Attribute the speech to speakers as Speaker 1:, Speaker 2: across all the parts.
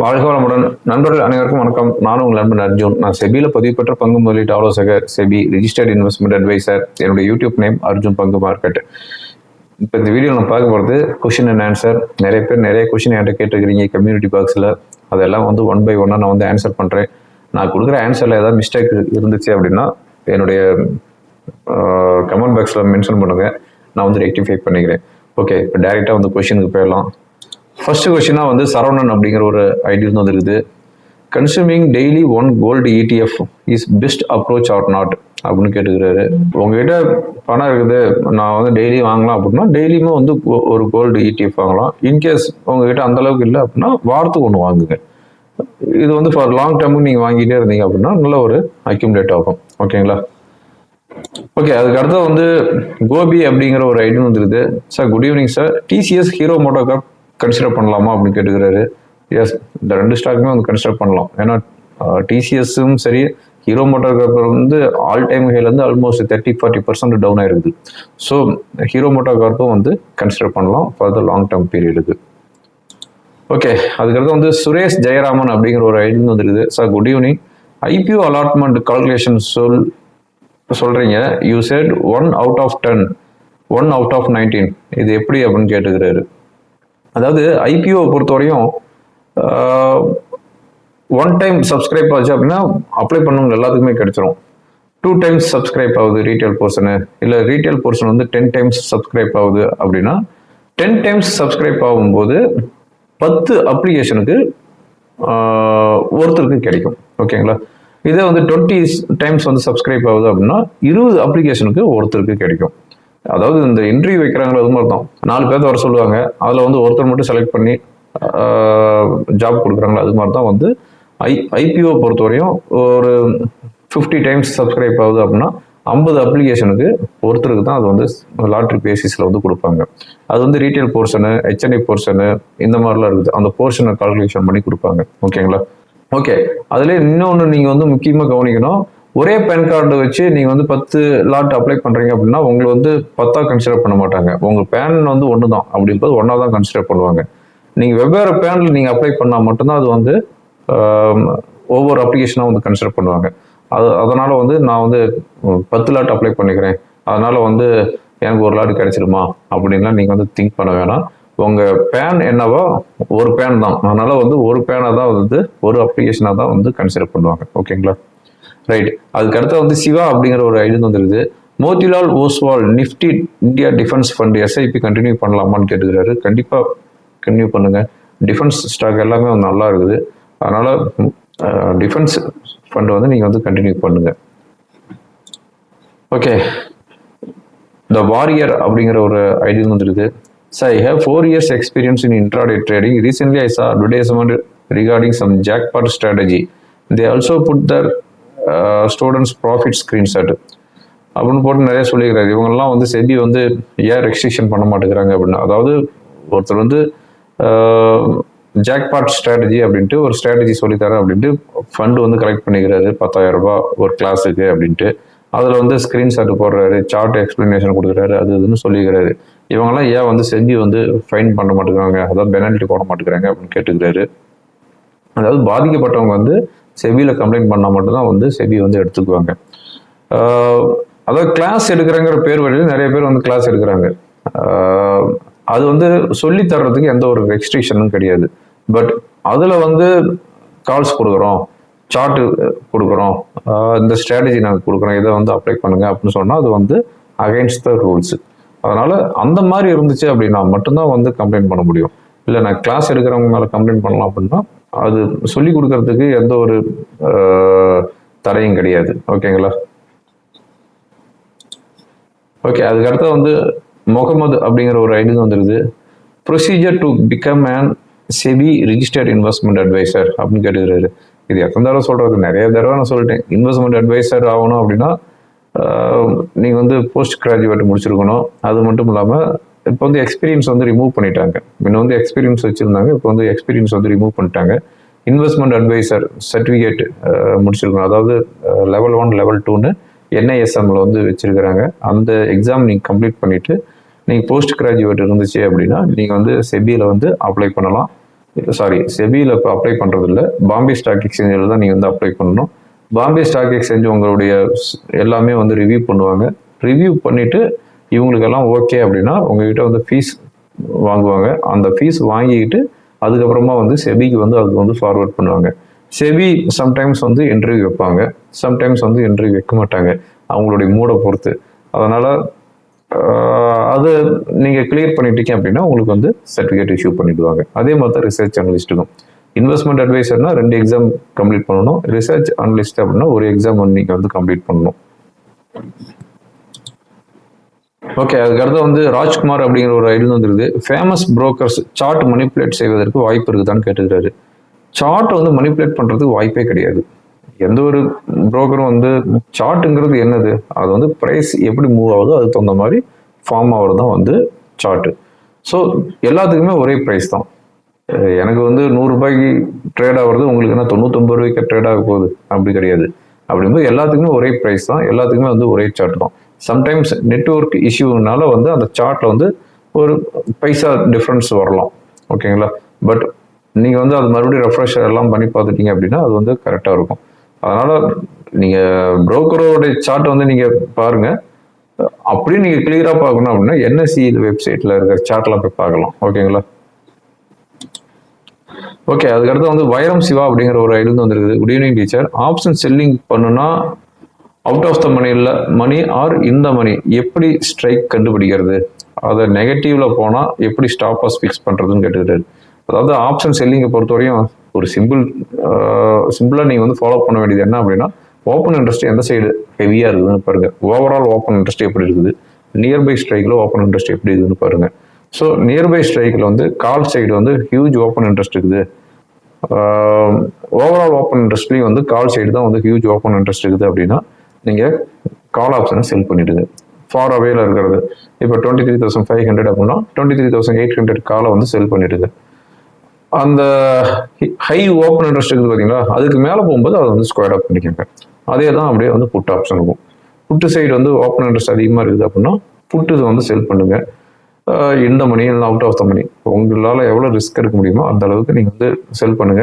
Speaker 1: வாழ்க வளமுடன் நண்பர்கள் அனைவருக்கும் வணக்கம். நானும் உங்கள் நண்பன் அர்ஜுன். நான் செபியில் பதிவு பெற்ற பங்கு முதலீட்டு ஆலோசகர் செபி ரிஜிஸ்டர்ட் இன்வெஸ்ட்மெண்ட் அட்வைசர் என்னுடைய யூடியூப் நேம் அர்ஜுன் பங்கு மார்க்கெட் இப்போ இந்த வீடியோ நான் பார்க்க போகிறது கொஷின் அண்ட் ஆன்சர் நிறைய பேர் நிறைய கொஷின் என்கிட்ட கேட்டுருக்கிறீங்க கம்யூனிட்டி பாக்ஸில் அதெல்லாம் வந்து ஒன் பை ஒன்னாக நான் வந்து ஆன்சர் பண்ணுறேன் நான் கொடுக்குற ஆன்சரில் ஏதாவது மிஸ்டேக் இருந்துச்சு அப்படின்னா என்னுடைய கமெண்ட் பாக்ஸில் மென்ஷன் பண்ணுங்கள் நான் வந்து ரெக்டிஃபை பண்ணிக்கிறேன். ஓகே இப்போ டேரெக்டாக வந்து கொஷினுக்கு போயிடலாம். ஃபர்ஸ்ட் கொஸ்டினாக வந்து சரவணன் அப்படிங்கிற ஒரு ஐடியா வந்து இருக்குது consuming daily one gold ETF is best approach or not அப்படின்னு கேட்டுக்கிறாரு. உங்ககிட்ட பணம் இருக்குது நான் வந்து டெய்லி வாங்கலாம் அப்படின்னா டெய்லியுமே வந்து ஒரு கோல்டு இடிஎஃப் வாங்கலாம். இன்கேஸ் உங்ககிட்ட அந்த அளவுக்கு இல்லை அப்படின்னா வாரத்துக்கு ஒன்று வாங்குங்க. இது வந்து ஃபார் லாங் டேர்முக்கு நீங்கள் வாங்கிட்டே இருந்தீங்க அப்படின்னா நல்ல ஒரு அக்யூமுலேட் ஆகும். ஓகேங்களா ஓகே அதுக்கு அடுத்தது வந்து கோபி அப்படிங்கிற ஒரு ஐடியும் வந்துருது sir good evening sir TCS Hero MotoCorp consider பண்ணலாமா அப்படின்னு கேட்டுக்கிறாரு. எஸ் இந்த ரெண்டு ஸ்டாக்குமே வந்து கன்சிடர் பண்ணலாம். ஏன்னா டிசிஎஸும் சரி ஹீரோ மோட்டோகாப் வந்து all time ஹைலேருந்து almost thirty forty percent down ஆயிருக்குது ஸோ ஹீரோ மோட்டோகார்ப்பும் வந்து கன்சிடர் பண்ணலாம் ஃபார் த லாங் டேர்ம் பீரியடுக்கு ஓகே அதுக்கடுத்து வந்து சுரேஷ் ஜெயராமன் அப்படிங்கிற ஒரு ஐடி வந்துருக்குது sir good evening IPO allotment calculation சொல் சொல்கிறீங்க you said one out of ten one out of nineteen இது எப்படி அப்படின்னு கேட்டுக்கிறாரு. அதாவது ஐபிஓ பொறுத்தவரையும் ஒன் டைம் சப்ஸ்கிரைப் ஆச்சு அப்படின்னா அப்ளை பண்ணவங்க எல்லாத்துக்குமே கிடைச்சிரும். டூ டைம்ஸ் சப்ஸ்கிரைப் ஆகுது ரீட்டைல் போர்ஷனு இல்லை ரீட்டைல் போர்ஷன் வந்து டென் டைம்ஸ் சப்ஸ்கிரைப் ஆகுது அப்படின்னா டென் டைம்ஸ் சப்ஸ்கிரைப் ஆகும்போது பத்து அப்ளிகேஷனுக்கு ஒருத்தருக்கு கிடைக்கும். ஓகேங்களா? இதே வந்து டுவெண்ட்டி டைம்ஸ் வந்து சப்ஸ்கிரைப் ஆகுது அப்படின்னா இருபது அப்ளிகேஷனுக்கு ஒருத்தருக்கு கிடைக்கும். அதாவது இந்த இன்டர்வியூ வைக்கிறாங்களோ அது மாதிரி தான் நாலு பேர்த்த வர சொல்லுவாங்க. அதில் வந்து ஒருத்தர் மட்டும் செலக்ட் பண்ணி ஜாப் கொடுக்குறாங்களோ அது மாதிரி தான் வந்து ஐ ஐபிஓ பொறுத்தவரையும் ஒரு ஃபிஃப்டி டைம்ஸ் சப்ஸ்கிரைப் ஆகுது அப்படின்னா ஐம்பது அப்ளிகேஷனுக்கு ஒருத்தருக்கு தான் அது வந்து லாட்ரி பேசிஸில் வந்து கொடுப்பாங்க. அது வந்து ரீட்டைல் போர்ஷனு ஹெச்என்ஐ போர்ஷனு இந்த மாதிரிலாம் இருக்குது. அந்த போர்ஷனை கால்குலேஷன் பண்ணி கொடுப்பாங்க. ஓகேங்களா ஓகே அதுலேயே இன்னொன்று நீங்கள் வந்து முக்கியமாக கவனிக்கணும். ஒரே பேன் கார்டு வச்சு நீங்கள் வந்து பத்து லாட் அப்ளை பண்ணுறீங்க அப்படின்னா உங்களை வந்து பத்தாக கன்சிடர் பண்ண மாட்டாங்க. உங்கள் பேன் வந்து ஒன்று தான் அப்படின்றது ஒன்றா தான் கன்சிடர் பண்ணுவாங்க. நீங்கள் வெவ்வேறு பேனில் நீங்கள் அப்ளை பண்ணால் மட்டும்தான் அது வந்து ஒவ்வொரு அப்ளிகேஷனாக வந்து கன்சிடர் பண்ணுவாங்க. அது அதனால் வந்து நான் வந்து பத்து லாட் அப்ளை பண்ணிக்கிறேன். அதனால் வந்து எனக்கு ஒரு லாட் கிடைச்சிருமா அப்படின்லாம் நீங்கள் வந்து திங்க் பண்ண வேணாம். உங்கள் பேன் என்னவோ ஒரு பேன் தான். அதனால் வந்து ஒரு பேனை தான் வந்து ஒரு அப்ளிகேஷனாக தான் வந்து கன்சிடர் பண்ணுவாங்க. ஓகேங்களா ரைட் அதுக்கடுத்து வந்து சிவா அப்படிங்கிற ஒரு ஐடியா வந்துருது Motilal Oswal Nifty India defence fund SIP continue பண்ணலாமான்னு கேட்டுக்கிறாரு. கண்டிப்பாக கண்டினியூ பண்ணுங்கள் டிஃபென்ஸ் ஸ்டாக் எல்லாமே வந்து நல்லா இருக்குது. அதனால் டிஃபென்ஸ் ஃபண்ட் வந்து நீங்கள் வந்து கண்டினியூ பண்ணுங்கள் ஓகே த வாரியர் அப்படிங்கிற ஒரு ஐடியா வந்துருது sir I have four years experience in intraday trading recently I saw advertisement regarding some jackpot strategy they also put their students profit screenshot அப்படின்னு போட்டு நிறைய சொல்லிக்கிறாரு இவங்கெல்லாம் வந்து செபி வந்து ஏன் ரெஸ்ட்ரிக்ஷன் பண்ண மாட்டேங்கிறாங்க அப்படின்னு அதாவது ஒருத்தர் வந்து ஜாக்பாட் ஸ்ட்ராட்டஜி அப்படின்ட்டு ஒரு ஸ்ட்ராட்டஜி சொல்லித்தரேன் அப்படின்ட்டு ஃபண்டு வந்து கலெக்ட் பண்ணிக்கிறாரு. பத்தாயிரம் ரூபாய் ஒரு கிளாஸுக்கு அப்படின்ட்டு. அதில் வந்து ஸ்க்ரீன்ஷாட் போடுறாரு சார்ட் எக்ஸ்பிளனேஷன் கொடுக்குறாரு அது இதுன்னு சொல்லிக்கிறாரு. இவங்கெல்லாம் ஏன் வந்து செபி வந்து ஃபைன் பண்ண மாட்டேங்கிறாங்க? அதாவது பெனால்ட்டி போட மாட்டேங்கிறாங்க அப்படின்னு கேட்டுக்கிறாரு. அதாவது பாதிக்கப்பட்டவங்க வந்து செபியில் கம்ப்ளைண்ட் பண்ணால் மட்டும்தான் வந்து செபி வந்து எடுத்துக்குவாங்க. அதாவது கிளாஸ் எடுக்கிறங்கிற பேர் வழியில் நிறைய பேர் வந்து கிளாஸ் எடுக்கிறாங்க. அது வந்து சொல்லி தர்றதுக்கு எந்த ஒரு ரெஸ்ட்ரிக்ஷனும் கிடையாது. பட் அதில் வந்து கால்ஸ் கொடுக்குறோம் சார்ட்டு கொடுக்குறோம் இந்த ஸ்ட்ராட்டஜி நாங்கள் கொடுக்குறோம் இதை வந்து அப்ளை பண்ணுங்க அப்படின்னு சொன்னால் அது வந்து அகைன்ஸ்ட் த ரூல்ஸு அதனால் அந்த மாதிரி இருந்துச்சு அப்படின்னா மட்டும்தான் வந்து கம்ப்ளைண்ட் பண்ண முடியும். இல்லை நான் கிளாஸ் எடுக்கிறவங்க மேலே கம்ப்ளைண்ட் பண்ணலாம் அப்படின்னா அது சொல்லி கொடுக்கறதுக்கு எந்த ஒரு தடையும் கிடையாது. ஓகேங்களா? ஓகே அதுக்கு வந்து முகமது அப்படிங்கிற ஒரு ஐடியா வந்துருது. Procedure to become an SEBI registered investment advisor அப்படின்னு கேட்டுக்கிறாரு. இது எத்தனை தடவை சொல்கிறது நிறைய தடவை நான் சொல்லிட்டேன். இன்வெஸ்ட்மெண்ட் அட்வைசர் ஆகணும் அப்படின்னா நீங்கள் வந்து போஸ்ட் கிராஜுவேட் முடிச்சிருக்கணும். அது மட்டும் இல்லாமல் இப்போ வந்து எக்ஸ்பீரியன்ஸ் வந்து ரிமூவ் பண்ணிட்டாங்க. முன்ன வந்து எக்ஸ்பீரியன்ஸ் வச்சுருந்தாங்க இப்போ வந்து எக்ஸ்பீரியன்ஸ் வந்து ரிமூவ் பண்ணிட்டாங்க. இன்வெஸ்ட்மெண்ட் அட்வைசர் சர்டிஃபிகேட் முடிச்சிருக்கணும். அதாவது லெவல் ஒன் லெவல் டூன்னு என்ஐஎஸ்எம்மில் வந்து வச்சுருக்கிறாங்க. அந்த எக்ஸாம் நீங்கள் கம்ப்ளீட் பண்ணிவிட்டு நீங்கள் போஸ்ட் கிராஜுவேட் இருந்துச்சு அப்படின்னா நீங்கள் வந்து செபியில் வந்து அப்ளை பண்ணலாம். சாரி செபியில் இப்போ அப்ளை பண்ணுறதில்ல பாம்பே ஸ்டாக் எக்ஸ்சேஞ்சில் தான் நீங்கள் வந்து அப்ளை பண்ணணும். பாம்பே ஸ்டாக் எக்ஸ்சேஞ்ச் உங்களுடைய எல்லாமே வந்து ரிவ்யூ பண்ணுவாங்க. ரிவ்யூ பண்ணிவிட்டு இவங்களுக்கெல்லாம் ஓகே அப்படின்னா உங்ககிட்ட வந்து ஃபீஸ் வாங்குவாங்க. அந்த ஃபீஸ் வாங்கிக்கிட்டு அதுக்கப்புறமா வந்து செபிக்கு வந்து அதுக்கு வந்து ஃபார்வர்ட் பண்ணுவாங்க. செபி சம்டைம்ஸ் வந்து இன்டர்வியூ வைப்பாங்க. சம்டைம்ஸ் வந்து இன்டர்வியூ வைக்க மாட்டாங்க. அவங்களுடைய மூடை பொறுத்து. அதனால் அது நீங்கள் கிளியர் பண்ணிட்டீங்க அப்படின்னா உங்களுக்கு வந்து சர்டிஃபிகேட் இஷ்யூ பண்ணிடுவாங்க. அதே மாதிரி தான் ரிசர்ச் அனலிஸ்ட்டுக்கும் இன்வெஸ்ட்மெண்ட் அட்வைசர்னா ரெண்டு எக்ஸாம் கம்ப்ளீட் பண்ணணும். ரிசர்ச் அனலிஸ்ட் அப்படின்னா ஒரு எக்ஸாம் வந்து நீங்கள் வந்து கம்ப்ளீட் பண்ணணும். ஓகே அதுக்கடுத்து வந்து ராஜ்குமார் அப்படிங்கிற ஒரு ஐடியில் வந்துருது ஃபேமஸ் புரோக்கர்ஸ் சார்ட் மணிப்புலேட் செய்வதற்கு வாய்ப்பு இருக்குதான்னு கேட்டுக்கிறாரு சார்ட் வந்து மணிப்புலேட் பண்ணுறதுக்கு வாய்ப்பே கிடையாது. எந்த ஒரு புரோக்கரும் வந்து சார்ட்டுங்கிறது என்னது? அது வந்து ப்ரைஸ் எப்படி மூவ் ஆகுதோ அதுக்கு தகுந்த மாதிரி ஃபார்ம் ஆகிறது தான் வந்து சார்ட்டு ஸோ எல்லாத்துக்குமே ஒரே ப்ரைஸ் தான். எனக்கு வந்து நூறுரூபாய்க்கு ட்ரேட் ஆகிறது உங்களுக்கு என்ன தொண்ணூத்தொம்பது ரூபாய்க்கு ட்ரேட் ஆக போகுது? அப்படி கிடையாது. அப்படிங்கும்போது எல்லாத்துக்குமே ஒரே ப்ரைஸ் தான். எல்லாத்துக்குமே வந்து ஒரே சார்ட் தான். சம்டைம்ஸ் நெட்ஒர்க் இஷ்யூனால வந்து அந்த சார்ட்டில் வந்து ஒரு பைசா டிஃப்ரென்ஸ் வரலாம். ஓகேங்களா பட் நீங்கள் வந்து அது மறுபடியும் ரெஃப்ரெஷ் எல்லாம் பண்ணி பார்த்துட்டீங்க அப்படின்னா அது வந்து கரெக்டாக இருக்கும். அதனால் நீங்கள் புரோக்கரோடைய சார்ட் வந்து நீங்கள் பாருங்கள் அப்படியும் நீங்கள் கிளியராக பார்க்கணும் அப்படின்னா என்எஸ்சி வெப்சைட்டில் இருக்கிற சார்ட்லாம் போய் பார்க்கலாம். ஓகேங்களா ஓகே அதுக்கடுத்து வந்து வைரம் சிவா அப்படிங்கிற ஒரு ஐடி வந்து வந்திருக்குது. Good evening teacher option selling பண்ணுன்னா அவுட் ஆஃப் த மணியில் மணி ஆர் இந்த மணி எப்படி ஸ்ட்ரைக் கண்டுபிடிக்கிறது? அதை நெகட்டிவ்ல போனால் எப்படி ஸ்டாப் ஃபிக்ஸ் பண்ணுறதுன்னு கேட்டுக்கிட்டாரு அதாவது ஆப்ஷன் செல்லிங்கை பொறுத்தவரையும் ஒரு சிம்பிள் சிம்பிளாக நீங்கள் வந்து ஃபாலோ பண்ண வேண்டியது என்ன அப்படின்னா ஓப்பன் இண்டஸ்ட்ரி எந்த சைடு ஹெவியாக இருக்குதுன்னு பாருங்கள் ஓவரால் ஓப்பன் இண்டஸ்ட்ரி எப்படி இருக்குது? நியர்பை ஸ்ட்ரைக்கில் ஓப்பன் இண்டஸ்ட்ரி எப்படி இருக்குதுன்னு பாருங்கள் ஸோ நியர்பை ஸ்ட்ரைக்கில் வந்து கால் சைடு வந்து ஹியூஜ் ஓப்பன் இன்ட்ரெஸ்ட் இருக்குது. ஓவரால் ஓப்பன் இன்ட்ரெஸ்ட்லேயும் வந்து கால் சைடு தான் வந்து ஹியூஜ் ஓப்பன் இன்ட்ரெஸ்ட் இருக்குது அப்படின்னா நீங்கள் கால் ஆப்ஷனை செல் பண்ணிவிடுது ஃபார் அவேல இருக்கிறது. இப்போ twenty three thousand five hundred அப்படின்னா twenty three thousand eight hundred காலை வந்து செல் பண்ணிடுங்க அந்த ஹை ஓப்பன் இன்ட்ரெஸ்ட் இருக்குது பார்த்தீங்களா அதுக்கு மேலே போகும்போது அதை வந்து ஸ்கொயர் அப் பண்ணிக்கோங்க. அதே தான் அப்படியே வந்து புட் ஆப்ஷன் இருக்கும். புட்டு சைடு வந்து ஓப்பன் இன்ட்ரெஸ்ட் அதிகமாக இருக்குது அப்படின்னா புட்டு வந்து செல் பண்ணுங்க. இந்த மணி இல்லை அவுட் ஆஃப் த மணி உங்களால் எவ்வளோ ரிஸ்க் எடுக்க முடியுமோ அந்த அளவுக்கு நீங்கள் வந்து செல் பண்ணுங்க.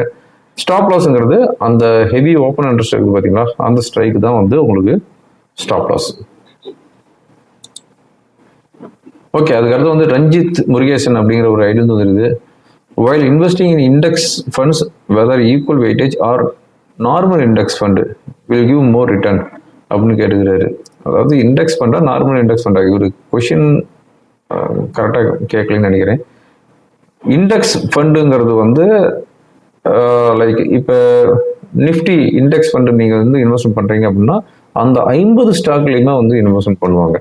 Speaker 1: ஸ்டாப் லாஸுங்கிறது அந்த ஹெவி ஓப்பன் அண்ட் இருக்குது பார்த்தீங்களா அந்த ஸ்ட்ரைக் தான் வந்து உங்களுக்கு ஸ்டாப் லாஸ் ஓகே அதுக்கடுத்து வந்து ரஞ்சித் முருகேசன் அப்படிங்கிற ஒரு ஐடியா வந்து இருக்குது while in index funds whether equal weightage or normal normal fund fund will more return அப்படின்னு கேட்டுக்கிறாரு. அதாவது இண்டெக்ஸ் ஃபண்டா நார்மல் இண்டெக்ஸ் ஃபண்டா இவர் கொஷின் கரெக்டாக கேட்கலன்னு நினைக்கிறேன். இண்டெக்ஸ் ஃபண்டுங்கிறது வந்து லைக் இப்போ நிஃப்டி இண்டெக்ஸ் ஃபண்டு நீங்கள் வந்து இன்வெஸ்ட்மெண்ட் பண்ணுறீங்க அப்படின்னா அந்த ஐம்பது ஸ்டாக்லேயுமே வந்து இன்வெஸ்ட்மெண்ட் பண்ணுவாங்க.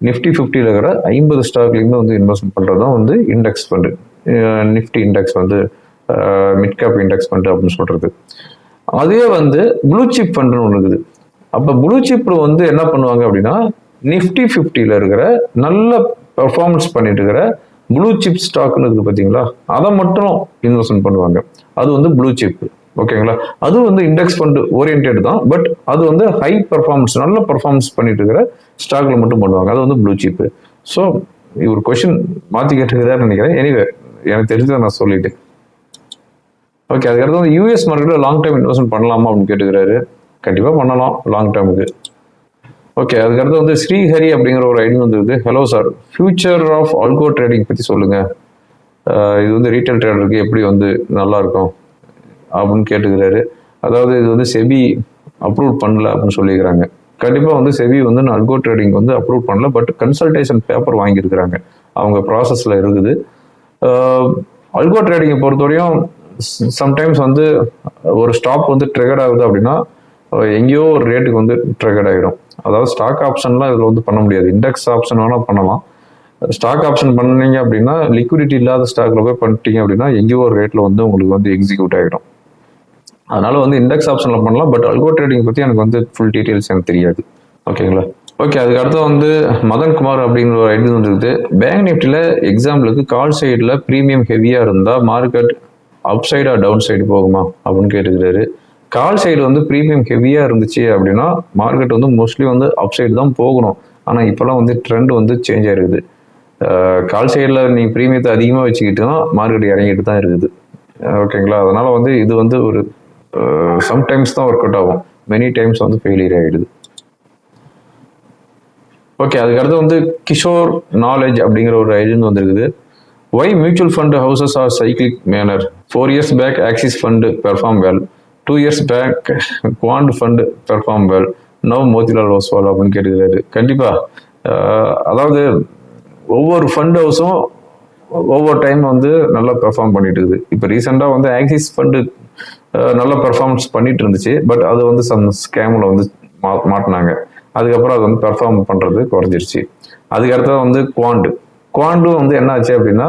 Speaker 1: நிஃப்டி ஃபிஃப்டியில் இருக்கிற ஐம்பது ஸ்டாக்லேயுமே வந்து இன்வெஸ்ட்மெண்ட் பண்ணுறது தான் வந்து இண்டெக்ஸ் ஃபண்டு நிஃப்டி இண்டெக்ஸ் வந்து மிட் கேப் இண்டெக்ஸ் ஃபண்டு அப்படின்னு சொல்கிறது அதே வந்து ப்ளூ சிப் ஃபண்டுன்னு ஒன்று இருக்குது. அப்போ ப்ளூ சிப்பில் வந்து என்ன பண்ணுவாங்க அப்படின்னா நிஃப்டி ஃபிஃப்டியில் இருக்கிற நல்ல பெர்ஃபார்மன்ஸ் பண்ணிட்டு இருக்கிற ப்ளூ சிப் ஸ்டாக்னு இருக்குது பார்த்தீங்களா அதை மட்டும் இன்வெஸ்ட்மெண்ட் பண்ணுவாங்க. அது வந்து ப்ளூ சிப் ஓகேங்களா அது வந்து இண்டெக்ஸ் ஃபண்டு ஓரியன்ட் தான். பட் அது வந்து ஹை பர்ஃபார்மன்ஸ் நல்ல பர்ஃபார்மன்ஸ் பண்ணிட்டு இருக்கிற ஸ்டாக்ல மட்டும் பண்ணுவாங்க. அது வந்து ப்ளூ சிப் ஸோ இவர் கொஷின் மாற்றி கேட்டுக்கிறதான்னு நினைக்கிறேன். எனிவே எனக்கு தெரிஞ்சதை நான் சொல்லிட்டேன். ஓகே அதுக்கடுத்து வந்து யூஎஸ் மார்க்கெட்டில் லாங் டைம் இன்வெஸ்ட்மெண்ட் பண்ணலாமா அப்படின்னு கேட்டுக்கிறாரு. கண்டிப்பாக பண்ணலாம். லாங் டேர்முக்கு ஓகே அதுக்கடுத்து வந்து ஸ்ரீஹரி அப்படிங்கிற ஒரு ஐடி வந்துருது hello sir future of algo trading பற்றி சொல்லுங்கள் இது வந்து ரீட்டைல் ட்ரேடருக்கு எப்படி வந்து நல்லா இருக்கும் அப்படின்னு கேட்டுக்கிறாரு. அதாவது இது வந்து செபி அப்ரூவ் பண்ணல அப்படின்னு சொல்லியிருக்கிறாங்க கண்டிப்பாக வந்து செபி வந்து நான் அல்கோ ட்ரேடிங் வந்து அப்ரூவ் பண்ணல பட் கன்சல்டேஷன் பேப்பர் வாங்கியிருக்கிறாங்க. அவங்க ப்ராசஸில் இருக்குது. அல்கோ ட்ரேடிங்கை பொறுத்தவரையும் சம்டைம்ஸ் வந்து ஒரு ஸ்டாப் வந்து ட்ரிகர் ஆகுது அப்படின்னா எங்கேயோ ஒரு ரேட்டுக்கு வந்து ட்ரெகட் ஆகிடும் அதாவது ஸ்டாக் ஆப்ஷன்லாம் இதில் வந்து பண்ண முடியாது. இண்டெக்ஸ் ஆப்ஷன் வேணால் பண்ணலாம். ஸ்டாக் ஆப்ஷன் பண்ணீங்க அப்படின்னா லிக்விடிட்டி இல்லாத ஸ்டாக்ல போய் பண்ணிட்டீங்க அப்படின்னா எங்கேயோ ஒரு ரேட்டில் வந்து உங்களுக்கு வந்து எக்ஸிக்யூட் ஆகிடும் அதனால வந்து இண்டெக்ஸ் ஆப்ஷனில் பண்ணலாம். பட் அல்கோ ட்ரேடிங் பற்றி எனக்கு வந்து ஃபுல் டீட்டெயில்ஸ் எனக்கு தெரியாது. ஓகேங்களா ஓகே அதுக்கு அடுத்து வந்து மதன் குமார் அப்படிங்கிற ஒரு ஐடி வந்துருக்குது பேங்க் நிஃப்டியில் எக்ஸாம்பிளுக்கு கால் சைடில் ப்ரீமியம் ஹெவியாக இருந்தால் மார்க்கெட் அப் சைடாக டவுன் சைடு போகுமா? அப்படின்னு கேட்டுக்கிறாரு. கால் சைடு வந்து ப்ரீமியம் ஹெவியாக இருந்துச்சு அப்படின்னா மார்க்கெட் வந்து மோஸ்ட்லி வந்து அப் சைடு தான் போகணும். ஆனால் இப்போலாம் வந்து ட்ரெண்ட் வந்து சேஞ்ச் ஆகிருக்குது கால் சைடில் நீங்கள் ப்ரீமியத்தை அதிகமாக வச்சுக்கிட்டுனா மார்க்கெட் இறங்கிட்டு தான் இருக்குது. ஓகேங்களா அதனால் வந்து இது வந்து ஒரு சம்டைம்ஸ் தான் ஒர்க் அவுட் ஆகும். மெனி டைம்ஸ் வந்து ஃபெயிலியர் ஆகிடுது ஓகே அதுக்கடுத்து வந்து கிஷோர் நாலேஜ் அப்படிங்கிற ஒரு ஐடின்னு வந்திருக்குது. Why mutual fund houses are cyclic manner four years back Axis fund perform well two years back Quant fund perform well no Motilal Oswal அப்படின்னு கேட்டுக்கிறாரு. கண்டிப்பாக அதாவது ஒவ்வொரு ஃபண்ட் ஹவுஸும் ஒவ்வொரு டைம் வந்து நல்லா பெர்ஃபார்ம் பண்ணிட்டு இருக்குது இப்போ ரீசெண்டாக வந்து ஆக்சிஸ் ஃபண்டு நல்ல பெர்ஃபார்மன்ஸ் பண்ணிட்டு இருந்துச்சு பட் அது வந்து சம் ஸ்கேமில் வந்து மா மாட்டினாங்க. அதுக்கப்புறம் அது வந்து பெர்ஃபார்ம் பண்ணுறது குறைஞ்சிருச்சு. அதுக்கடுத்தது வந்து குவாண்டு குவாண்டும் வந்து என்ன ஆச்சு அப்படின்னா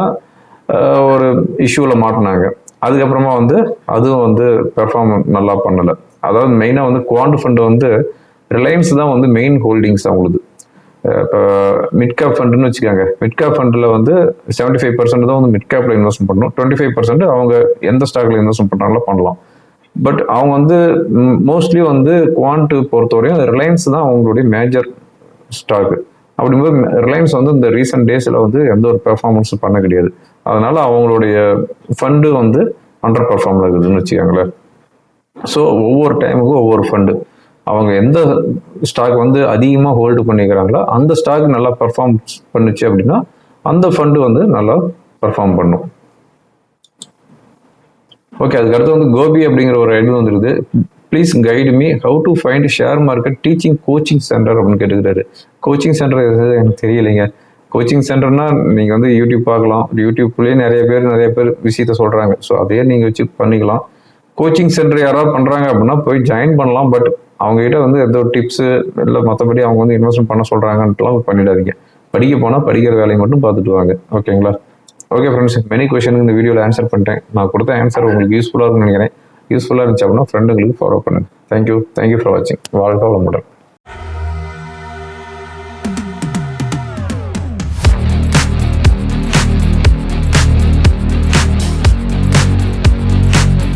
Speaker 1: ஒரு இஷ்யூவில் மாட்டினாங்க. அதுக்கப்புறமா வந்து அதுவும் வந்து பெர்ஃபார்ம் நல்லா பண்ணலை. அதாவது மெயினாக வந்து குவாண்ட் ஃபண்டு வந்து ரிலையன்ஸ் தான் வந்து மெயின் ஹோல்டிங்ஸ் அவங்களுது. இப்போ மிட்கேப் ஃபண்டுன்னு வச்சுக்கோங்க. மிட்கேப் ஃபண்டில் வந்து செவன்டி ஃபைவ் பர்சன்ட் தான் வந்து மிட் கேப்பில் இன்வெஸ்ட் பண்ணணும். டுவெண்ட்டி ஃபைவ் பர்சன்ட் அவங்க எந்த ஸ்டாக்ல இன்வெஸ்ட் பண்ணுறாங்களோ பண்ணலாம். பட் அவங்க வந்து மோஸ்ட்லி வந்து குவான்ட்டு பொறுத்தவரையும் ரிலையன்ஸ் தான் அவங்களுடைய மேஜர் ஸ்டாக்கு அப்படிங்கும்போது ரிலையன்ஸ் வந்து இந்த ரீசெண்ட் டேஸில் வந்து எந்த ஒரு பெர்ஃபார்மன்ஸும் பண்ண கிடையாது. அதனால அவங்களுடைய ஃபண்டு வந்து அண்டர் பெர்ஃபார்மில் இருக்குதுன்னு வச்சுக்கோங்களேன். ஸோ ஒவ்வொரு டைமுக்கும் ஒவ்வொரு ஃபண்டு அவங்க எந்த ஸ்டாக் வந்து அதிகமாக ஹோல்டு பண்ணிக்கிறாங்களோ அந்த ஸ்டாக் நல்லா பெர்ஃபார்ம் பண்ணுச்சு அப்படின்னா அந்த ஃபண்டு வந்து நல்லா பெர்ஃபார்ம் பண்ணும். ஓகே அதுக்கு அடுத்து வந்து கோபி அப்படிங்கிற ஒரு ஐடி வந்துருக்குது. Please guide me how to find share market teaching coaching centre அப்படின்னு கேட்டுக்கிறாரு. கோச்சிங் சென்டர் எது? எனக்கு தெரியலைங்க. கோச்சிங் சென்டர்னா நீங்கள் வந்து யூடியூப் பார்க்கலாம். யூடியூப்லேயே நிறைய பேர் நிறைய பேர் விஷயத்த சொல்கிறாங்க ஸோ அதையே நீங்கள் வச்சு பண்ணிக்கலாம். கோச்சிங் சென்டர் யாராவது பண்ணுறாங்க அப்படின்னா போய் ஜாயின் பண்ணலாம். பட் அவங்ககிட்ட வந்து எந்த ஒரு டிப்ஸு இல்லை மற்றபடி அவங்க வந்து இன்வெஸ்ட்மெண்ட் பண்ண சொல்கிறாங்கன்ட்டுலாம் பண்ணிடாதீங்க. படிக்க போனால் படிக்கிற வேலையை மட்டும் பார்த்துட்டு வாங்க. ஓகேங்களா ஓகே ஃப்ரெண்ட்ஸ் மெனி கொஷனுக்கு இந்த வீடியோவில் ஆன்சர் பண்ணிட்டேன். நான் கொடுத்த ஆன்சர் உங்களுக்கு யூஸ்ஃபுல்லாக இருக்கும்னு நினைக்கிறேன். யூஸ்ஃபுல்லாக இருந்துச்சு அப்படின்னா ஃப்ரெண்டுங்களுக்கு ஃபாலோ பண்ணுங்கள் thank you thank you for வாட்சிங் வாழ்க்கை வளமுடன்.